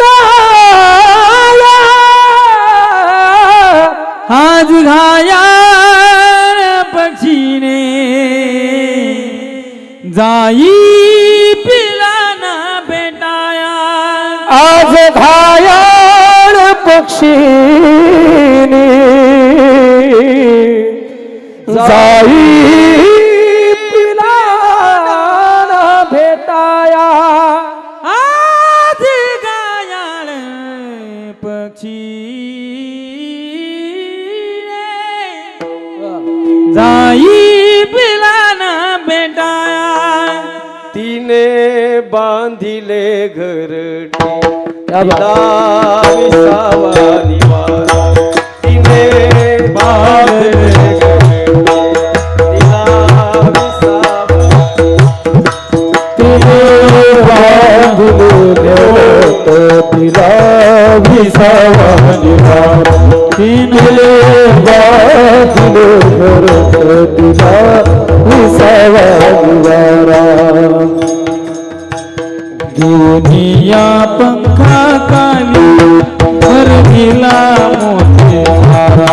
फुटाया आज घाया पक्षीने जाई पिला ना बेटाया। आज घायाळ पक्षीने जाई जाई पिला ना बेटाया तिने बांधिले घरटी तिला विसावा निवारा तिने बांधले तिला विसावा तिने निवारा बांधले घरटी तिला विसावा दुनिया पंखा काली भरतीला मोठे हारा